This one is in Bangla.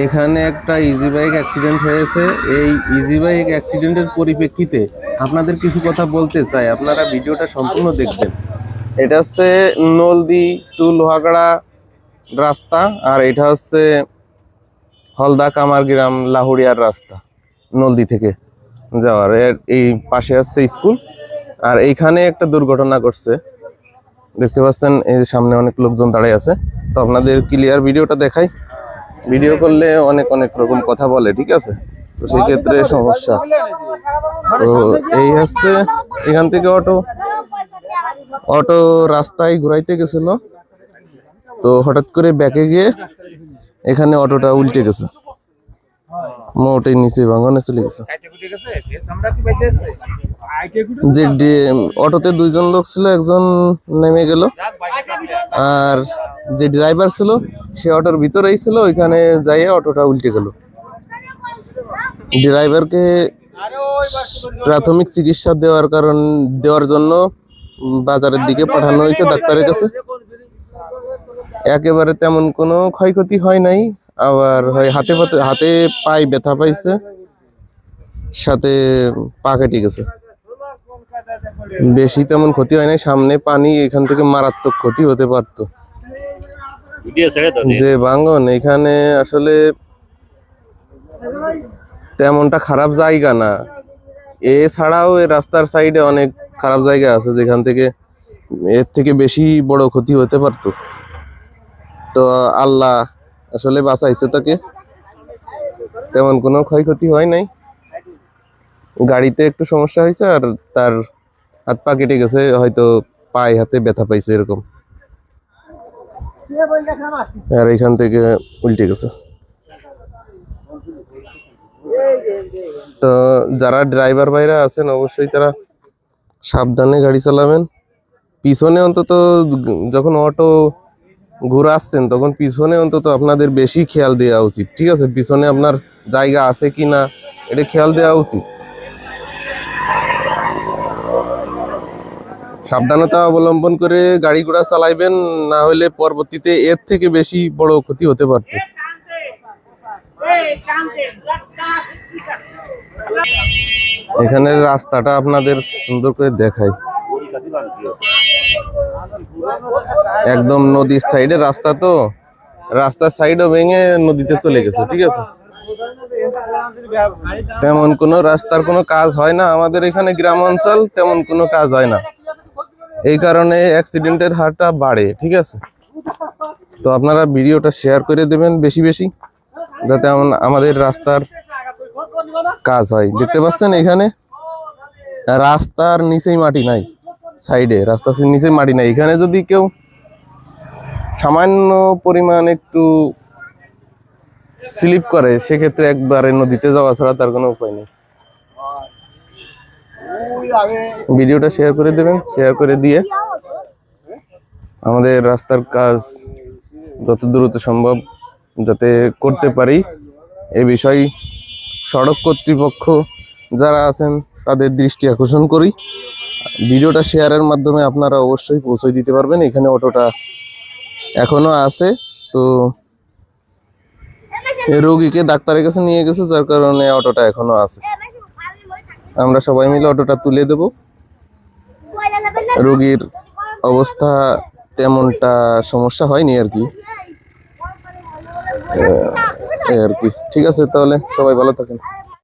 এখানে একটা ইজি বাইক অ্যাক্সিডেন্ট হয়েছে। এই ইজি বাইক অ্যাক্সিডেন্টের পরিপ্রেক্ষিতে আপনাদের কিছু কথা বলতে চাই। আপনারা ভিডিওটা সম্পূর্ণ দেখবেন। এটা হচ্ছে নলদি টু লোহাগড়া রাস্তা আর এটা হচ্ছে হলদা কামারগ্রাম লাহুরিয়ার রাস্তা, নলদি থেকে যাওয়ার। এই পাশে হচ্ছে স্কুল। আর এইখানে একটা দুর্ঘটনা ঘটছে। দেখতে পাচ্ছেন, এই সামনে অনেক লোকজন দাঁড়িয়ে আছে। তো আপনাদের ক্লিয়ার ভিডিওটা দেখাই। ভিডিও করলে অনেক অনেক রকম কথা বলে, ঠিক আছে? তো সেই ক্ষেত্রে সমস্যা। তো এই হচ্ছে এখান থেকে অটো। অটো রাস্তায় ঘুরাইতে গেছিল। তো হঠাৎ করে ব্যাকে গিয়ে এখানে অটোটা উল্টে গেছে। মোটেই নিচে ভাঙনে চলে গেছে। যে ডি- অটোতে দুইজন লোক ছিল একজন নেমে গেল। আর যে ড্রাইভার ছিল সে অটোর ভিতরেই ছিল ওইখানে যাইয়ে অটোটা উল্টে গেল। ড্রাইভারকে প্রাথমিক চিকিৎসা দেওয়ার কারণ দেওয়ার জন্য বাজারের দিকে পাঠানো হয়েছে ডাক্তারের কাছে। একেবারে তেমন কোনো ক্ষয়ক্ষতি হয় নাই আবার হয় হাতে হাতে পায়ে ব্যথা পাইছে সাথে পা কেটে গেছে। বেশি তেমন ক্ষতি হয় নাই সামনে পানি এখান থেকে মারাত্মক ক্ষতি হতে পারতো। যে ভাঙ্গন এখানে আসলে তেমনটা খারাপ জায়গা না। এছাড়াও এই রাস্তার সাইডে অনেক খারাপ জায়গা আছে যেখান থেকে এর থেকে বেশি বড় ক্ষতি হতে পারতো। তো আল্লাহ আসলে বাঁচাইছে তাকে। তেমন কোনো ক্ষয়ক্ষতি হয় নাই। গাড়িতে একটু সমস্যা হয়েছে আর তার হাত পা কেটে গেছে, হয়তো পায়ে হাতে ব্যথা পাইছে এরকম। আর এখান থেকে উল্টে গেছে। তো যারা ড্রাইভার ভাইরা আছেন, অবশ্যই তারা সাবধানে গাড়ি চালাবেন। পিছনে অন্তত যখন অটো ঘুরে আসছেন, তখন পিছনে অন্তত আপনাদের বেশি খেয়াল দেওয়া উচিত। ঠিক আছে? পিছনে আপনার জায়গা আছে কি না এটা খেয়াল দেওয়া উচিত। সাবধানতা অবলম্বন করে গাড়ি ঘোড়া চালাইবেন, না হলে পরবর্তীতে এর থেকে বেশি বড় ক্ষতি হতে পারত। এখানে রাস্তাটা আপনাদের সুন্দর করে দেখাই। একদম নদীর সাইডে রাস্তা তো, রাস্তার সাইডও ভেঙে নদীতে চলে গেছে, ঠিক আছে? তেমন কোনো রাস্তার কোনো কাজ হয় না আমাদের এখানে গ্রাম অঞ্চল, তেমন কোনো কাজ হয় না। এই কারণে অ্যাক্সিডেন্টের হারটা বাড়ে, ঠিক আছে? তো আপনারা ভিডিওটা শেয়ার করে দেবেন বেশি বেশি, যাতে আম- আমাদের রাস্তার কাজ হয়। দেখতে পাচ্ছেন এখানে? রাস্তার নিচেই মাটি নাই সাইডে রাস্তার নিচে মাটি নাই। এখানে যদি কেউ সামান্য পরিমাণ একটু স্লিপ করে, সেক্ষেত্রে একবারে নদীতে যাওয়া ছাড়া তার কোনো উপায় নেই। ভিডিওটা শেয়ার করে দেবেন শেয়ার করে দিয়ে আমাদের রাস্তার কাজ যত দ্রুত সম্ভব যাতে করতে পারি। এ বিষয় সড়ক কর্তৃপক্ষ যারা আছেন, তাদের দৃষ্টি আকর্ষণ করি। ভিডিওটা শেয়ারের মাধ্যমে আপনারা অবশ্যই পৌঁছে দিতে পারবেন, এখানে অটোটা এখনও আছে। তো রোগীকে ডাক্তারের কাছে নিয়ে গেছে, যার কারণে অটোটা এখনও আছে। আমরা সবাই মিলে অটোটা তুলে দেব। রোগীর অবস্থা তেমনটা সমস্যা হয়নি আর কি। আর কি। ঠিক আছে, তাহলে সবাই ভালো থাকেন।